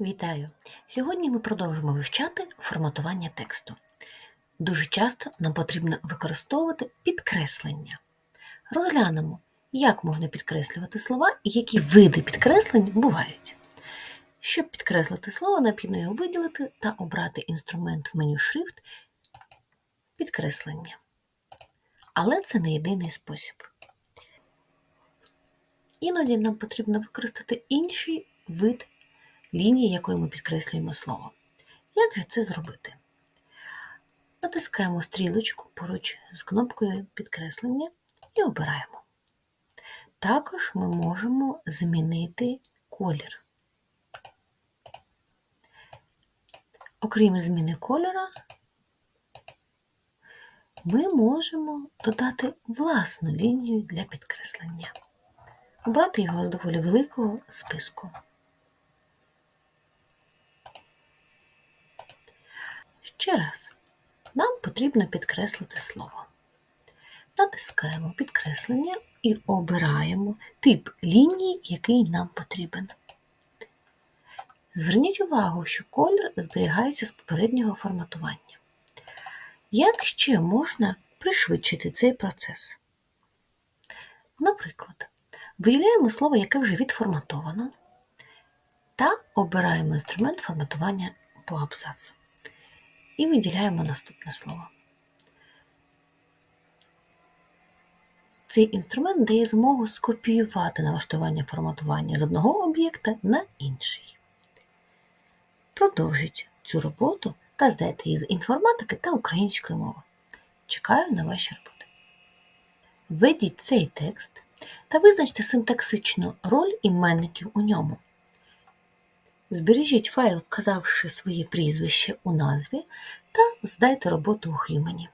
Вітаю! Сьогодні ми продовжимо вивчати форматування тексту. Дуже часто нам потрібно використовувати підкреслення. Розглянемо, як можна підкреслювати слова і які види підкреслень бувають. Щоб підкреслити слово, необхідно його виділити та обрати інструмент в меню шрифт підкреслення. Але це не єдиний спосіб. Іноді нам потрібно використати інший вид лінії, якою ми підкреслюємо слово. Як же це зробити? Натискаємо стрілочку поруч з кнопкою підкреслення і обираємо. Також ми можемо змінити колір. Окрім зміни кольора, ми можемо додати власну лінію для підкреслення. Обрати його з доволі великого списку. Ще раз, нам потрібно підкреслити слово. Натискаємо підкреслення і обираємо тип лінії, який нам потрібен. Зверніть увагу, що колір зберігається з попереднього форматування. Як ще можна пришвидшити цей процес? Наприклад, виділяємо слово, яке вже відформатовано, та обираємо інструмент форматування по абзацу і виділяємо наступне слово. Цей інструмент дає змогу скопіювати налаштування форматування з одного об'єкта на інший. Продовжіть цю роботу та здайте її з інформатики та української мови. Чекаю на ваші роботи. Введіть цей текст та визначте синтаксичну роль іменників у ньому. Збережіть файл, вказавши своє прізвище у назві, та здайте роботу у Х'юмені.